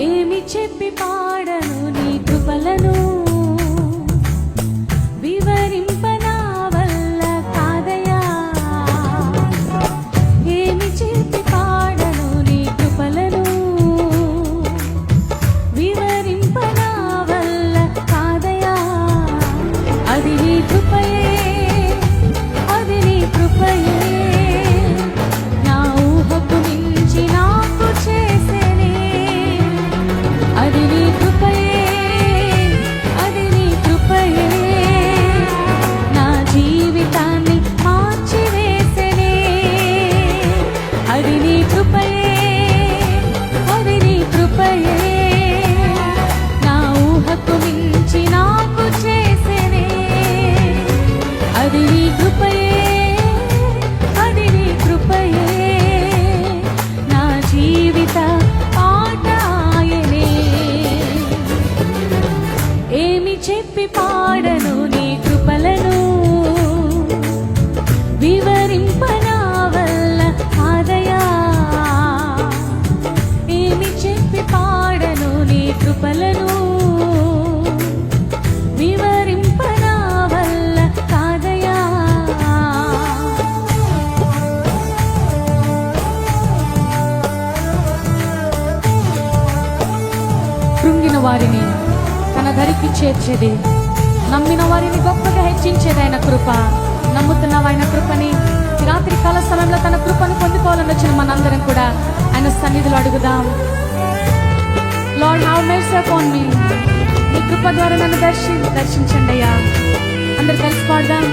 ఏమి చెప్పి పాడను నీ కృపలను? कृपया ఏమి చెప్పి పాడను నీ కృపలను? వివరింప బలపరిచేది నమ్మిన వారిని గొప్పగా హెచ్చించేది ఆయన కృప. నమ్ముతున్న ఆయన కృపని రాత్రి కాల సమయంలో తన కృపను పొందుకోవాలని వచ్చిన మనందరం కూడా ఆయన సన్నిధిలో అడుగుదాం. Lord have mercy upon me మీ కృప ద్వారా నన్ను దర్శించండి అయ్యా. అందరు కలిసి పాడదాం.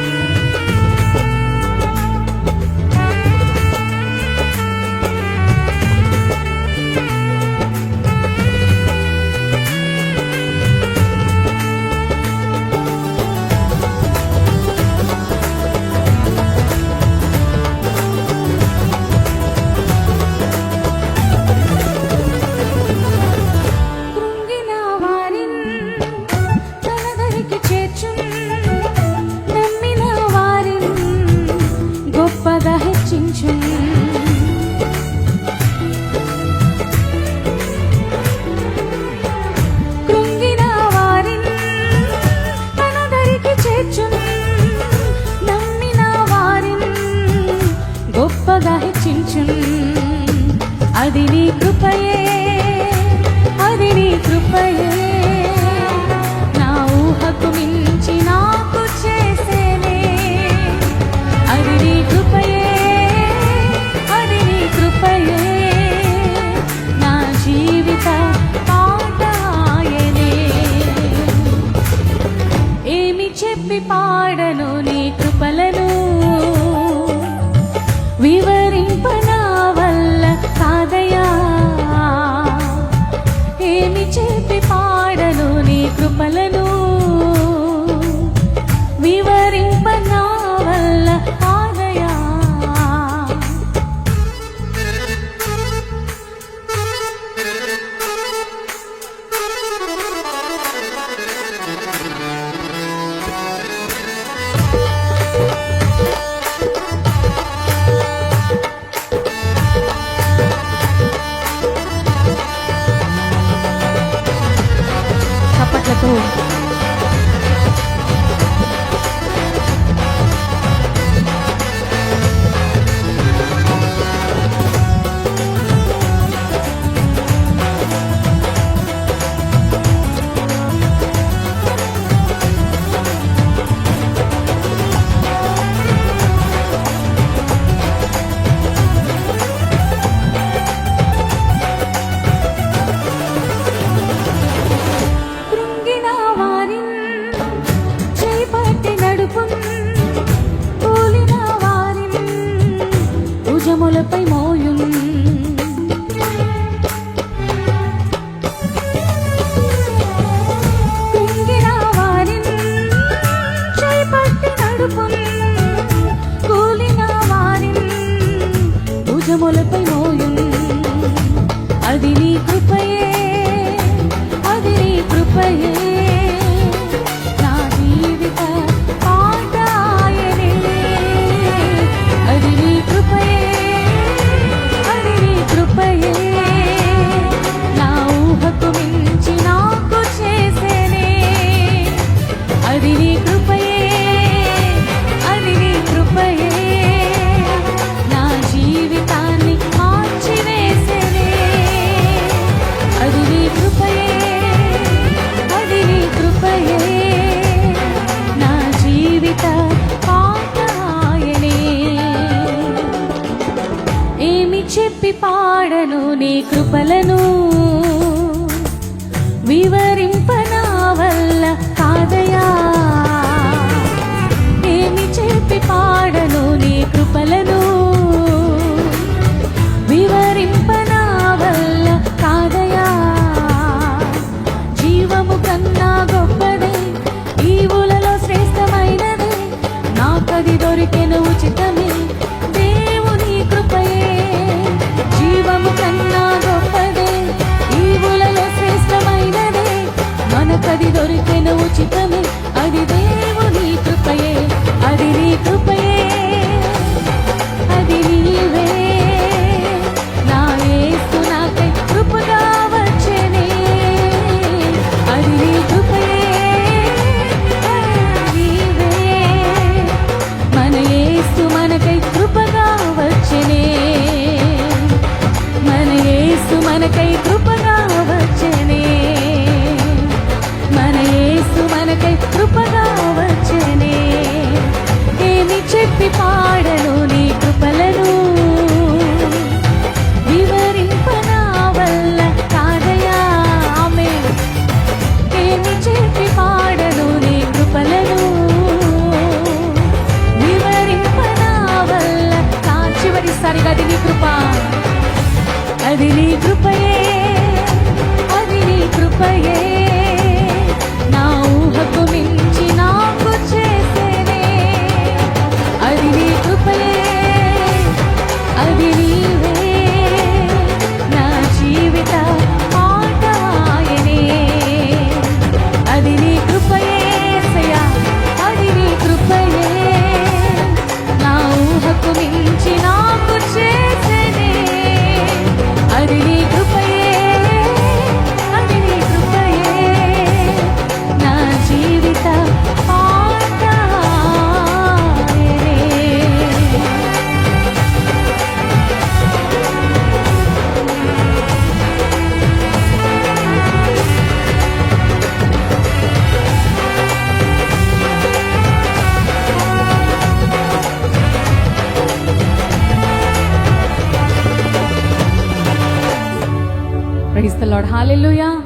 అది నీ కృపయే అది నీ కృపయే. Oh. కృపలను Lord. Hallelujah.